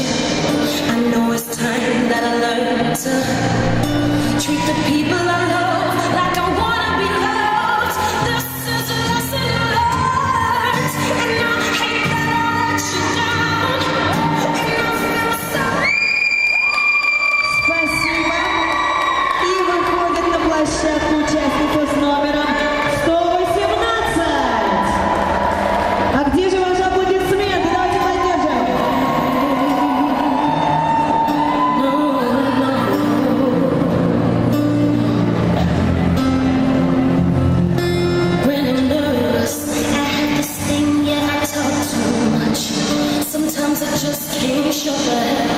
I know it's time that I learned to treat the people I just came short